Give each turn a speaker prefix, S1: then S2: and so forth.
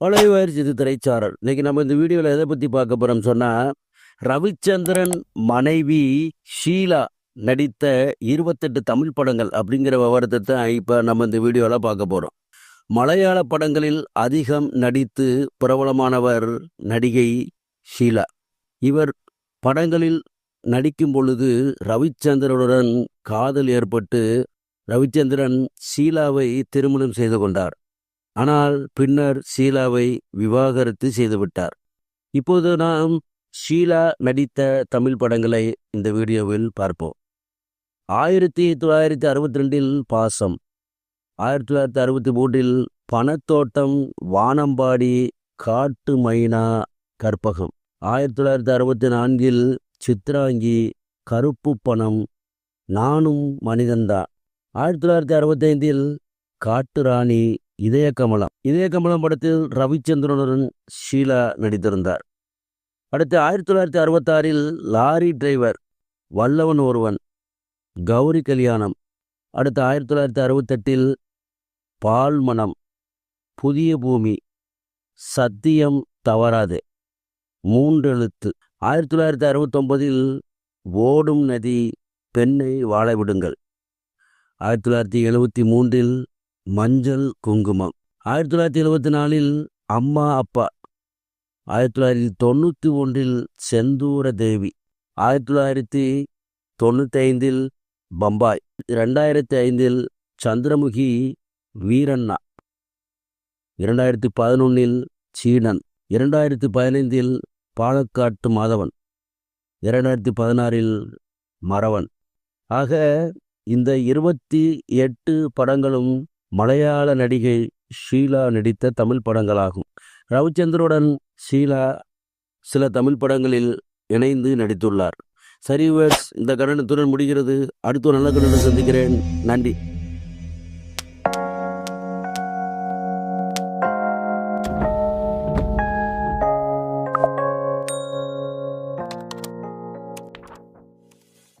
S1: மலைவாரி இது திரைச்சாரல். இன்னைக்கு நம்ம இந்த வீடியோவில் எதை பற்றி பார்க்க போகிறோம் சொன்னால் ரவிச்சந்திரன் மனைவி ஷீலா நடித்த இருபத்தெட்டு தமிழ் படங்கள் அப்படிங்கிற விவரத்தை தான் இப்போ நம்ம இந்த வீடியோவில் பார்க்க போகிறோம் மலையாள படங்களில் அதிகம் நடித்து பிரபலமானவர் நடிகை ஷீலா. இவர் படங்களில் நடிக்கும் பொழுது ரவிச்சந்திரனுடன் காதல் ஏற்பட்டு ரவிச்சந்திரன் ஷீலாவை திருமணம் செய்து கொண்டார். ஆனால் பின்னர் ஷீலாவை விவாகரத்து செய்துவிட்டார். இப்போது நாம் ஷீலா நடித்த தமிழ் படங்களை இந்த வீடியோவில் பார்ப்போம். ஆயிரத்தி தொள்ளாயிரத்தி அறுபத்தி ரெண்டில் பாசம் ஆயிரத்தி தொள்ளாயிரத்தி அறுபத்தி மூன்றில் பணத்தோட்டம் வானம்பாடி காட்டு மைனா கற்பகம். ஆயிரத்தி தொள்ளாயிரத்தி அறுபத்தி நான்கில் சித்ராங்கி கருப்பு பணம் நானும் மனிதன்தான். ஆயிரத்தி தொள்ளாயிரத்தி அறுபத்தைந்தில் காட்டு ராணி இதய கமலம் இதய கமலம் படத்தில் ரவிச்சந்திரனுடன் ஷீலா நடித்திருந்தார். அடுத்து ஆயிரத்தி தொள்ளாயிரத்தி அறுபத்தாறில் லாரி டிரைவர் வல்லவன் ஒருவன் கௌரி கல்யாணம். அடுத்து ஆயிரத்தி தொள்ளாயிரத்தி அறுபத்தெட்டில் பால்மணம் புதிய பூமி சத்தியம் தவறாது. மூன்றெழுத்து. ஆயிரத்தி தொள்ளாயிரத்தி அறுபத்தொம்பதில் ஓடும் நதி பெண்ணை வாழ விடுங்கள். ஆயிரத்தி தொள்ளாயிரத்தி எழுபத்தி மூன்றில் மஞ்சள் குங்குமம். ஆயிரத்தி தொள்ளாயிரத்தி எழுபத்தி நாலில் அம்மா அப்பா. ஆயிரத்தி தொள்ளாயிரத்தி தொண்ணூற்றி ஒன்றில் செந்தூர தேவி ஆயிரத்தி தொள்ளாயிரத்தி தொண்ணூத்தைந்தில் பம்பாய். ரெண்டாயிரத்தி ஐந்தில் சந்திரமுகி வீரண்ணா. இரண்டாயிரத்தி பதினொன்றில் சீனன். இரண்டாயிரத்தி பதினைந்தில் பாலக்காட்டு மாதவன். இரண்டாயிரத்தி பதினாறில் மறவன். ஆக இந்த இருபத்தி எட்டு படங்களும் மலையாள நடிகை ஷீலா நடித்த தமிழ் படங்களாகும். ரவிச்சந்திரனுடன் ஷீலா சில தமிழ் படங்களில் இணைந்து நடித்துள்ளார். சரி வேர்ஸ் இந்த கடனத்துடன் முடிகிறது. அடுத்த ஒரு நல்ல கடனை சந்திக்கிறேன். நன்றி.